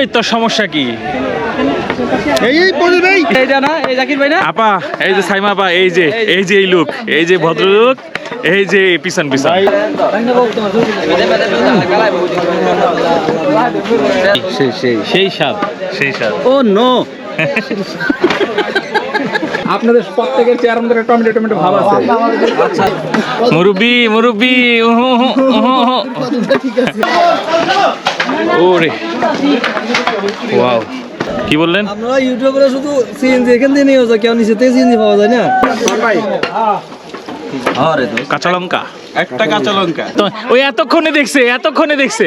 এই তোর সমস্যা কি? এই এই এই না এই জাকির ভাই না? আপা এই যে সাইমা আপা এই যে এই যে এই লুক এই যে ভদ্রলোক এই যে পিছন পিছন। সেই সেই। Oh no. আপনাদের প্রত্যেকের চেয়ার মধ্যে টমেটো টমেটো ভাব আছে। আচ্ছা। মুরব্বি মুরব্বি উহু, উহু। ওরে। ওয়াও কি বললেন? আমরা ইউটিউবে শুধু সিএনজি এখান দিয়ে নিয়ে যায় কেউ সিএনজি পাওয়া যায় না। কাঁচা লঙ্কা? একটা কাঁচা লঙ্কা। তো ওই এতক্ষণে দেখছে এতক্ষণে দেখছে।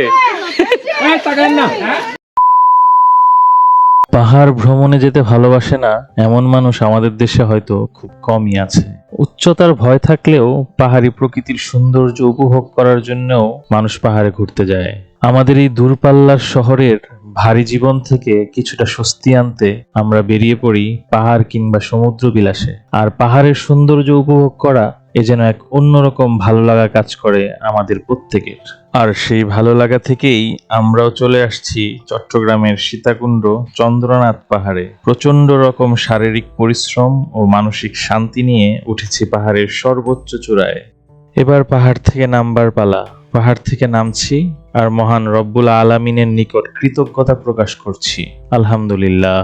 পাহাড় ভ্রমণে যেতে ভালোবাসে না এমন মানুষ আমাদের দেশে হয়তো খুব কমই আছে। উচ্চতার ভয় থাকলেও পাহাড়ি প্রকৃতির সৌন্দর্য উপভোগ করার জন্যও মানুষ পাহাড়ে ঘুরতে যায়। আমাদের এই দূরপাল্লার শহরের ভারী জীবন থেকে কিছুটা স্বস্তি আনতে আমরা বেরিয়ে পড়ি পাহাড় কিংবা সমুদ্র বিলাসে আর পাহাড়ের সৌন্দর্য উপভোগ করা এ যেন এক অন্যরকম ভালো লাগা কাজ করে আমাদের প্রত্যেকের। আর সেই ভালো লাগা থেকেই আমরাও চলে আসছি চট্টগ্রামের সীতাকুণ্ড চন্দ্রনাথ পাহাড়ে। প্রচণ্ড রকম শারীরিক পরিশ্রম ও মানসিক শান্তি নিয়ে উঠেছি পাহাড়ের সর্বোচ্চ চূড়ায়। এবার পাহাড় থেকে নামবার পালা। পাহাড় থেকে নামছি আর মহান রব্বুল আলামিনের নিকট কৃতজ্ঞতা প্রকাশ করছি। আলহামদুলিল্লাহ।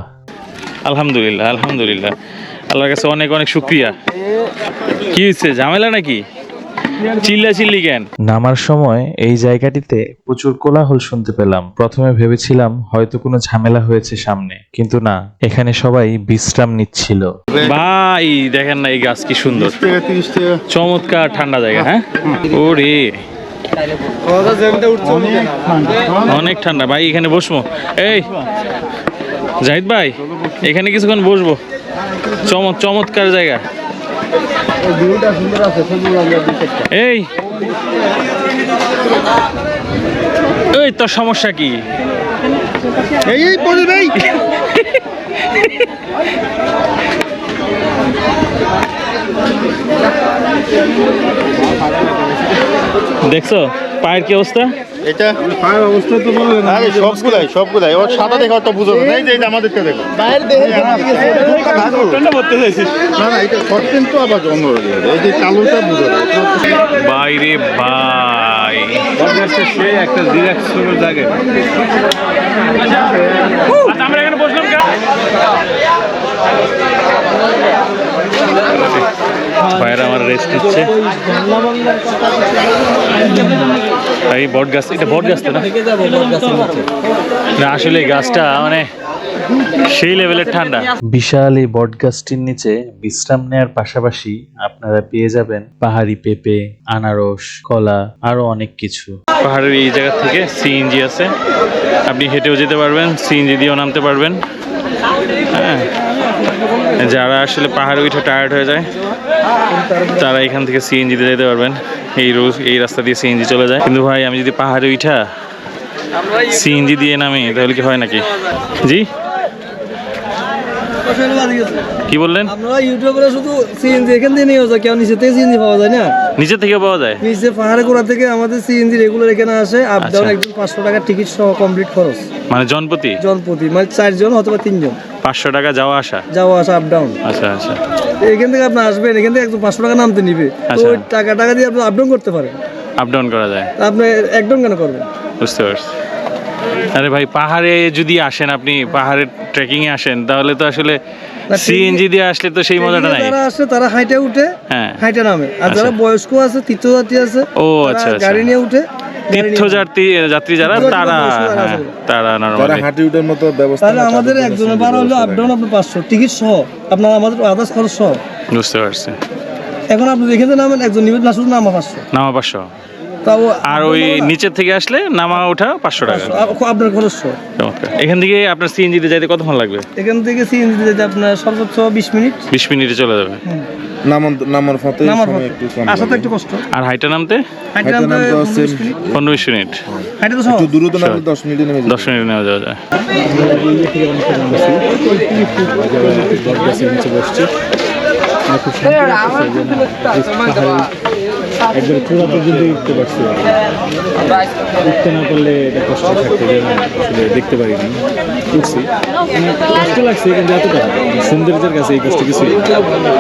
আলহামদুলিল্লাহ আলহামদুলিল্লাহ। আল্লাহর কাছে অনেক অনেক শুক্রিয়া। কি হচ্ছে ঝামেলা নাকি? চিল্লা চিল্লি কেন? নামার সময় এই জায়গাটিতে প্রচুর কোলাহল শুনতে পেলাম। প্রথমে ভেবেছিলাম হয়তো কোনো ঝামেলা হয়েছে সামনে কিন্তু না এখানে সবাই বিশ্রাম নিচ্ছিল। ভাই দেখেন না এই গাছ কি সুন্দর। চমৎকার ঠান্ডা জায়গা হ্যাঁ? ওরে। অনেক ঠান্ডা। ভাই এখানে বসবো। এই জাহিদ ভাই এখানে কিছুক্ষণ বসবো। চমৎ চমৎকার জায়গা। এই। এই তোর সমস্যা কি? এই দেখছ? পায়ের কি অবস্থা? এটা? পায়ের অবস্থা তো বললেন আরে সবগুলাই সবগুলাই। ওর সাদা দেখে বুঝো না। এই যে যে আমাদেরটা দেখো। চাইছিস? না না এটা তো আবার এই যে কালোটা বুঝো বাইরে ভাই সে একটা জায়গা আচ্ছা, আমরা এখানে বসলাম কেন? ভাইরা আমার রেস্ট নিচ্ছে এই বট গাছ এটা বট গাছ তো না? আসলে গাছটা মানে সেই লেভেলের ঠান্ডা। বিশাল এই বট গাছটির নিচে বিশ্রাম নেওয়ার পাশাপাশি আপনারা পেয়ে যাবেন পাহাড়ি পেঁপে আনারস কলা আরও অনেক কিছু। পাহাড়ের এই জায়গা থেকে সিএনজি আছে। আপনি হেঁটেও যেতে পারবেন সিএনজি দিয়েও নামতে পারবেন। হ্যাঁ। যারা আসলে পাহাড়ে উঠে টায়ার্ড হয়ে যায় তারা এখান থেকে সিএনজিতে যেতে পারবেন। এই রোজ এই রাস্তা দিয়ে সিএনজি চলে যায়। কিন্তু ভাই আমি যদি পাহাড়ে উঠা সিএনজি দিয়ে নামি তাহলে কি হয় নাকি? জি? কি বললেন? আমরা ইউটিউবে শুধু সিএনজি এখান দিয়ে নিয়ে যায় কেউ নিচে থেকে সিএনজি পাওয়া যায় না? নিচে থেকে পাওয়া যায়? নিচে পাহাড়ে গোড়া থেকে আমাদের সিএনজি রেগুলার এখানে আসে আপ ডাউন। একজন পাঁচশো টাকার টিকিট সহ কমপ্লিট খরচ। মানে জনপ্রতি? জনপ্রতি মানে চারজন অথবা তিনজন। পাঁচশো টাকা যাওয়া আসা? যাওয়া আসা আপ ডাউন আচ্ছা আচ্ছা। এখান থেকে আপনি আসবেন এখান থেকে একজন পাঁচশো টাকা নামতে নিবে। তো আচ্ছা। ওই টাকা টাকা দিয়ে আপনি আপ ডাউন করতে পারেন। আপ ডাউন করা যায়। আপনি একদম কেন করবেন? বুঝতে পারছি। আরে ভাই পাহাড়ে যদি আসেন আপনি পাহাড়ে ট্রেকিং এ আসেন তাহলে তো আসলে সিএনজি দিয়ে আসলে তো সেই মজাটা নাই। যারা আসে তারা হাইটে উঠে হ্যাঁ। হাইটে নামে। আর যারা বয়স্ক আছে তীর্থযাত্রী আছে ও, আচ্ছা, আচ্ছা। গাড়ি নিয়ে উঠে। তীর্থযাত্রী যাত্রী যারা তারা হ্যাঁ। তারা তারা হাঁটি উঠার মতো ব্যবস্থা তাহলে আমাদের একজনের ভাড়া হলো আপ ডাউন আপনার পাঁচশো। টিকিট সহ আপনার আমাদের আদার্স খরচ সহ। বুঝতে পারছি। এখন আপনি এখানে নামেন একজন নিবেন না শুধু নামা পাঁচশো নামা পাঁচশো। তাও আর ওই নিচের থেকে আসলে নামা ওঠা পাঁচশো টাকা। আপনার খরচ। চমৎকার। এখান থেকে আপনার সিএনজিতে যাইতে কতক্ষণ লাগবে? এখান থেকে সিএনজি যেতে আপনার সর্বোচ্চ বিশ মিনিট। বিশ মিনিটে চলে যাবে। নামার ফতে নামার সময় পথে। একটু কম আসা একটু কষ্ট। আর হাইটা নামতে? হাইটে হাইটে নামতে। মিনিট। মিনিট। তো একটু দূরত্ব নামলে দশ মিনিটে নেমে নেওয়া যাওয়া যায়। একবার চূড়া পর্যন্ত উঠতে পারছি উঠতে না পারলে এটা কষ্ট থাকতে আসলে দেখতে পারিনি উঠছি। মানে কষ্ট লাগছে কিন্তু এতটা সৌন্দর্যের কাছে এই কষ্ট কিছুই না।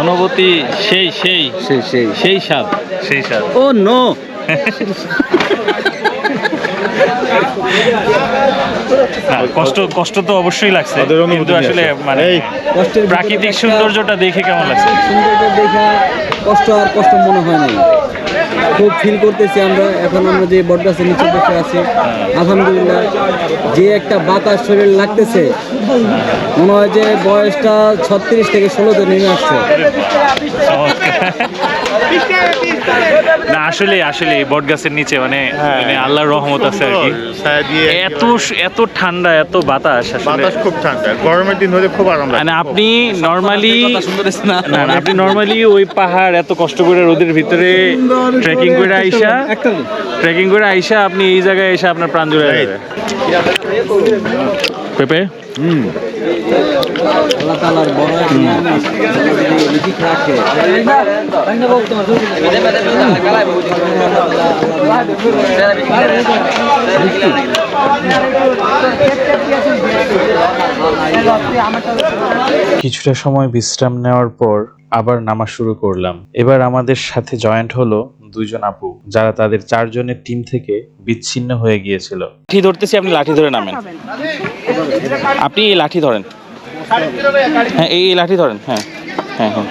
অনুভূতি সেই সেই সেই সেই। সেই সাপ সেই সাপ ও নো কষ্ট কষ্ট তো অবশ্যই লাগছে কিন্তু আসলে মানে কষ্টের প্রাকৃতিক সৌন্দর্যটা দেখে কেমন লাগছে? সৌন্দর্য দেখা কষ্ট আর কষ্ট মনে হয় নাই। খুব ফিল করতেছি আমরা এখন আমরা যে বটগাছের নিচে বসে আছি আলহামদুলিল্লাহ যে একটা বাতাস শরীর লাগতেছে মনে হয় যে বয়সটা ছত্রিশ থেকে ষোলোতে নেমে আসছে। না আসলে আসলে বট গাছের নিচে মানে মানে আল্লাহর রহমত আছে আর কি। এত এত ঠান্ডা এত বাতাস বাতাস খুব ঠান্ডা গরমের দিন হলে খুব আরাম লাগে। মানে আপনি নর্মালি না। আপনি নর্মালি ওই পাহাড় এত কষ্ট করে রোদের ভিতরে ট্রেকিং করে আইসা ট্রেকিং করে আইসা আপনি এই জায়গায় এসে আপনার প্রাণ জুড়ে পেপে? আল্লাহ তালার বড় রাখে কিছুটা সময় বিশ্রাম নেওয়ার পর আবার নামা শুরু করলাম। এবার আমাদের সাথে জয়েন্ট হলো দুইজন আপু যারা তাদের চারজনের টিম থেকে বিচ্ছিন্ন হয়ে গিয়েছিল। লাঠি ধরতেছি আপনি লাঠি ধরে নামেন। আপনি এই লাঠি ধরেন। হ্যাঁ এই লাঠি ধরেন হ্যাঁ হ্যাঁ হ্যাঁ।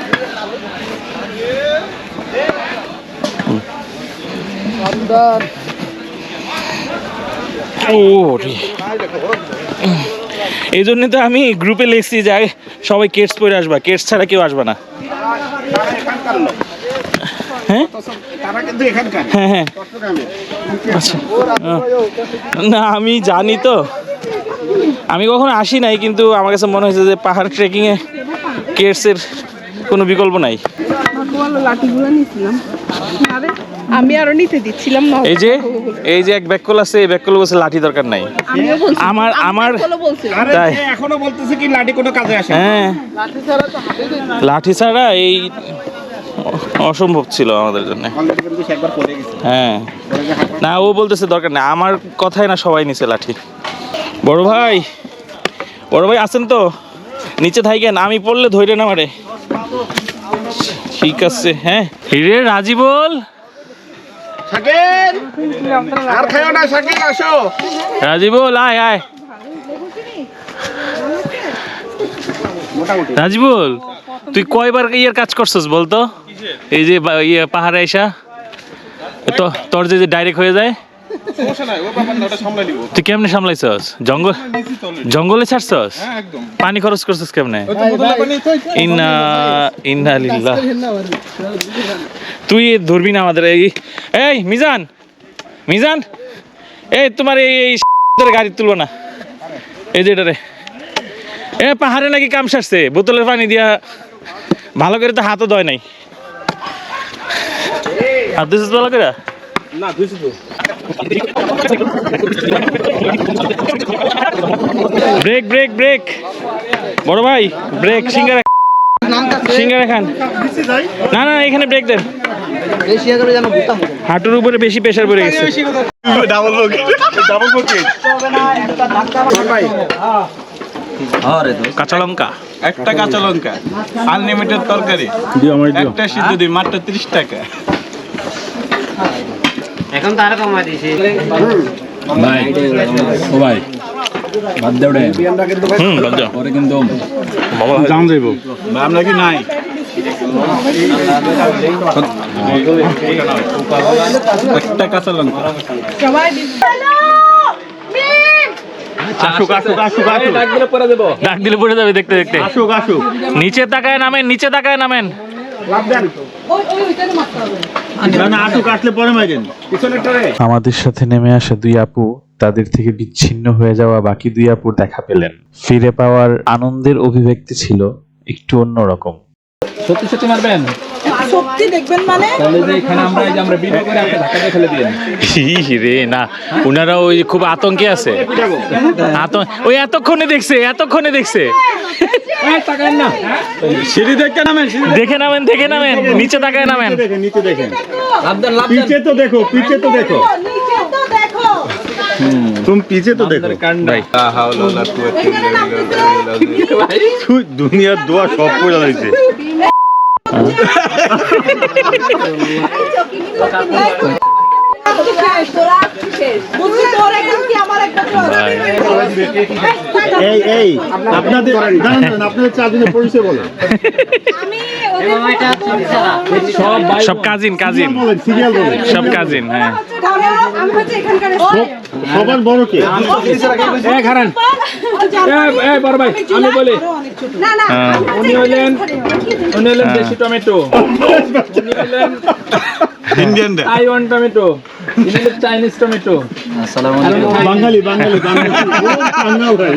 এই জন্য তো আমি গ্রুপে লিখছি যে সবাই কেটস পরে আসবা। কেটস ছাড়া কেউ আসবে না। হ্যাঁ? হ্যাঁ হ্যাঁ। আচ্ছা। না, আমি জানি তো। আমি কখনো আসি নাই কিন্তু আমার কাছে মনে হয়েছে যে পাহাড় ট্রেকিংয়ে কেটসের কোনো বিকল্প নাই। আমি আরও নিতে দিচ্ছিলাম না। এই যে এই যে এক ব্যাককল আছে এই ব্যাককল বলছে লাঠি দরকার নাই। আমার আমার তাই। এখনও বলতেছে কি লাঠি কোনো কাজে আসে হ্যাঁ। লাঠি ছাড়া এই অসম্ভব ছিল আমাদের জন্য। একবার পড়ে গেছে। হ্যাঁ। না ও বলতেছে দরকার নেই। আমার কথাই না সবাই নিচে লাঠি। বড় ভাই বড় ভাই আছেন তো? নিচে থাকেন আমি পড়লে ধৈর্য না মারে। ঠিক আছে হ্যাঁ। হিরে রাজি বল। শাকিল আর খাইও না শাকিল আসো। রাজি বল আয় আয়। রাজিবুল তুই কয়বার ইয়ের কাজ করছস বলতো? এই যে ইয়ে পাহাড়ে আইসা। তো তোর যে ডাইরেক্ট হয়ে যায়। তুই কেমনে সামলাইছস? জঙ্গল জঙ্গলে ছাড়ছস? হ্যাঁ পানি খরচ করছস কেমনে? ইন্না ইন্না লিল্লাহ। তুই ধরবি না আমাদের এই এই মিজান! মিজান! এই তোমার এই গাড়ি তুলবো না। এই যে এটারে এ পাহাড়ে নাকি কাম সারছে? বোতলের পানি দিয়া ভালো করে তো হাতও দয় নাই। হাত দিছিস ভালো করে? না তো ব্রেক ব্রেক ব্রেক বড় ভাই ব্রেক সিঙ্গারা সিঙ্গারা খান। না না এখানে ব্রেক দেন। হাঁটুর উপরে বেশি প্রেশার পড়ে গেছে। ডাবল ডাবল বকেট কাঁচা লঙ্কা। একটা কাঁচা লঙ্কা। আনলিমিটেড তরকারি। আমার একটা সিদ্ধ দিই মাত্র তিরিশ টাকা। এখন তো আরও কমাই দিয়েছি। ভাই ও ভাই বাদ দে ওটা হুম লজ্জা পরে কিন্তু জান যাইব। আমরা কি নাই? একটা কাঁচা লঙ্কা। ডাক দিলে পড়ে যাবে দেখতে দেখতে। আসুক আসুক। নিচে তাকায় নামেন নিচে তাকায় নামেন। আমাদের সাথে নেমে আসা দুই আপু তাদের থেকে বিচ্ছিন্ন হয়ে যাওয়া বাকি দুই আপু দেখা পেলেন। ফিরে পাওয়ার আনন্দের অভিব্যক্তি ছিল একটু অন্যরকম। সত্যি সত্যি মারবেন? সত্যি দেখবেন মানে? তাহলে যে এখানে আমরা এই যে আমরা ভিডিও করে আপনি ধাক্কা দিয়ে ফেলে রে না ওনারা ওই খুব আতঙ্কে আছে। আতঙ্ক ওই এতক্ষণে দেখছে এতক্ষণে দেখছে। সিঁড়ি নামেন দেখে নামেন দেখে নামেন নিচে তাকায় নামেন। দেখেন নিচে দেখেন। পিছে তো দেখো পিছে তো দেখো। নিচে তো দেখো। তুমি পিছে তো দেখো। ভাই। এখানে নামতেছে তুই দুনিয়ার দোয়া সব করে এই এই আপনাদের দাঁড়ান দাঁড়ান, আপনাদের চারজনের পরিচয় বলেন সব কাজিন কাজিন। সব কাজিন হ্যাঁ। সবার বড় কে? এ খারান। বড় ভাই আমি বলি। না না হ্যাঁ। উনি হলেন উনি হলেন দেশি টমেটো। উনি হলেন Indian Taiwan tomato. Chinese tomato আসসালামু আলাইকুম বাঙালি বাঙালি বাঙালি। বাঙাল ভাই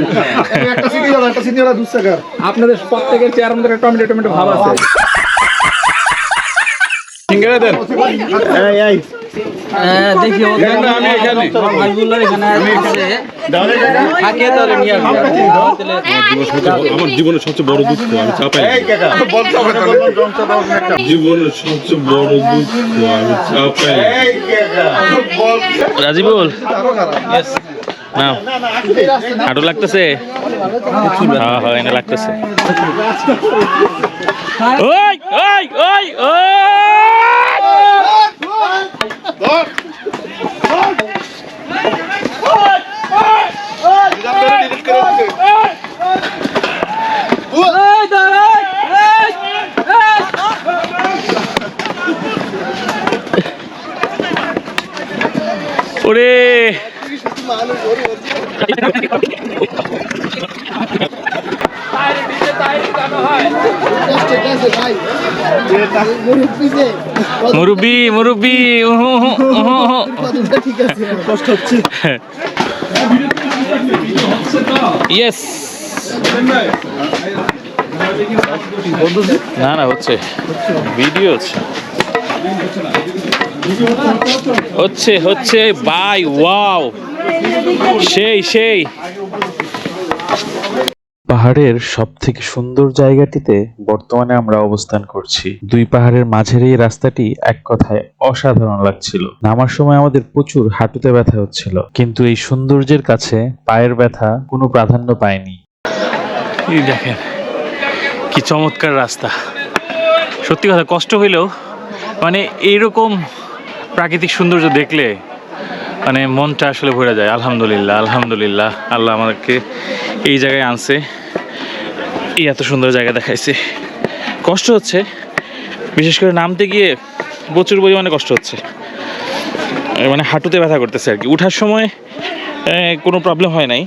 আপনাদের প্রত্যেকের চেয়ার মধ্যে টমেটো টমেটো ভাব আছে। সিঙ্গারা দেন। এই এই। হ্যাঁ দেখি ও আমি এখানে। এখানে আছে। থাকে তাহলে নিয়ে আমার জীবনের সবচেয়ে বড় দুঃখ আমি চা পাই জীবনের সবচেয়ে বড় দুঃখ আমি চা পাই এই কাকা রাজিবুল? না হাঁটু লাগতেছে? হ্যাঁ হ্যাঁ এনে লাগতেছে। ওই ওই ওই ওই! মুরব্বি মুরব্বি উহু, উহু, উহু, উহু। ইয়েস না না হচ্ছে। ভিডিও হচ্ছে। হচ্ছে হচ্ছে বাই ওয়াও। সেই সেই। পাহাড়ের সব থেকে সুন্দর জায়গাটিতে বর্তমানে আমরা অবস্থান করছি। দুই পাহাড়ের মাঝের এই রাস্তাটি এক কথায় অসাধারণ লাগছিল। নামার সময় আমাদের প্রচুর হাঁটুতে ব্যথা হচ্ছিল, কিন্তু এই সৌন্দর্যের কাছে পায়ের ব্যথা কোনো প্রাধান্য পায়নি। দেখেন, কি চমৎকার রাস্তা। সত্যি কথা, কষ্ট হইলেও মানে এইরকম প্রাকৃতিক সৌন্দর্য দেখলে মানে মনটা আসলে ভরে যায়, আলহামদুলিল্লাহ আলহামদুলিল্লাহ। আল্লাহ আমাদেরকে এই জায়গায় আনছে, এই এত সুন্দর জায়গা দেখাইছে। কষ্ট হচ্ছে, বিশেষ করে নামতে গিয়ে প্রচুর পরিমাণে কষ্ট হচ্ছে। মানে হাঁটুতে ব্যথা করতেছে আর কি। উঠার সময় কোনো প্রবলেম হয় নাই।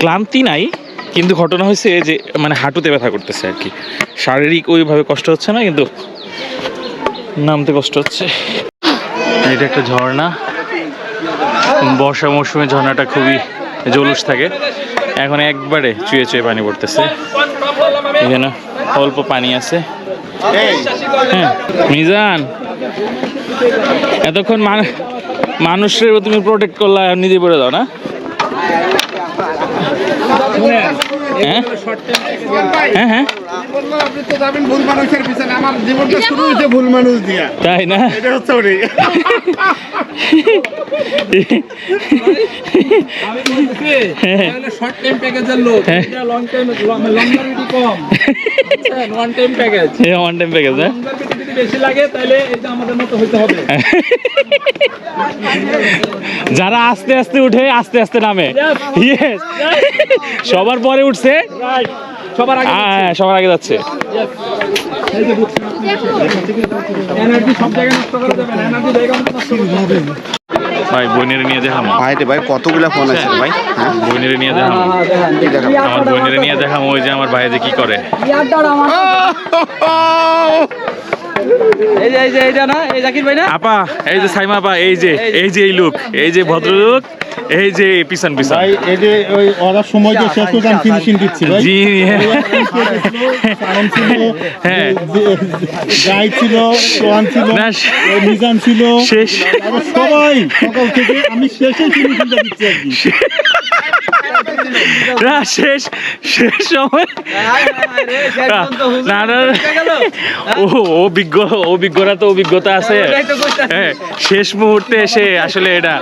ক্লান্তি নাই, কিন্তু ঘটনা হয়েছে যে মানে হাঁটুতে ব্যথা করতেছে আর কি। শারীরিক ওইভাবে কষ্ট হচ্ছে না, কিন্তু নামতে কষ্ট হচ্ছে। এটা একটা ঝর্ণা। বর্ষা মৌসুমে ঝর্ণাটা খুবই জলুস থাকে। এখন একবারে চুয়ে চুয়ে পানি পড়তেছে। এখানে অল্প পানি আছে। হ্যাঁ মিজান। এতক্ষণ মান- মানুষের তুমি প্রোটেক্ট করলা নিজে পড়ে দাও না? হ্যাঁ? হ্যাঁ হ্যাঁ? আপনি তো যাবেন ভুল মানুষের পিছনে আমার জীবনটা শুরু হয়েছে ভুল মানুষ তাই না? এটা হচ্ছে ওরে আমি বলতেছি তাহলে শর্ট টাইম প্যাকেজের লোক এটা লং টাইম লংগারিটি কম। One time package one time package লংগারিটি যদি বেশি লাগে তাহলে এটা আমাদের মতো হইতে হবে। যারা আস্তে আস্তে উঠে আস্তে আস্তে নামে। সবার পরে উঠছে। সবার আগে হ্যাঁ সবার আগে যাচ্ছে। এনার্জি সব জায়গায় নষ্ট করা যাবে না এনার্জি জায়গা মতো নষ্ট করতে হবে ভাই বইনেরে নিয়ে দেখাম ভাই রে ভাই কতগুলা ফোন আছে ভাই? বইনেরে নিয়ে দেখাম আমার বইনেরে নিয়ে দেখাম ওই যে আমার ভাই যে কি করে। এই যে এই যে এইটা না এই জাকির ভাই না? আপা এই যে সাইমা আপা এই যে এই যে এই লোক এই যে ভদ্রলোক। এই যে পিছন পিছন। ভাই এই যে ওই অরা সময় যে শেষ করতাম ফিনিশিং দিচ্ছি ভাই। জি ছিল হ্যাঁ। গাই ছিল সোহান ছিল নিজাম ছিল। শেষ। সবাই সকাল থেকে আমি শেষে ফিনিশিংটা দিচ্ছি আর কি। না শেষ শেষ সময়। না না না। ও অভিজ্ঞ অভিজ্ঞরা তো অভিজ্ঞতা আছে। হ্যাঁ শেষ মুহূর্তে এসে আসলে এটা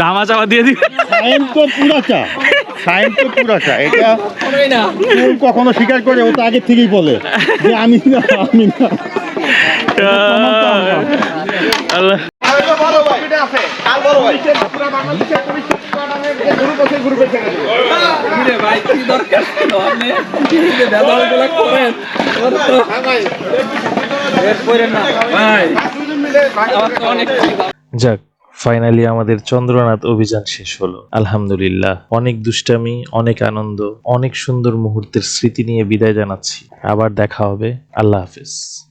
ধামা চাপা দিয়ে দিবে। সায়ন তো পুরাটা। এটা কখনো স্বীকার করে ও তো আগে থেকেই বলে যে আমি না আমি না। আল্লাহ। যাক ফাইনালি আমাদের চন্দ্রনাথ অভিযান শেষ হলো। আলহামদুলিল্লাহ, অনেক দুষ্টামি, অনেক আনন্দ, অনেক সুন্দর মুহূর্তের স্মৃতি নিয়ে বিদায় জানাচ্ছি। আবার দেখা হবে। আল্লাহ হাফিজ।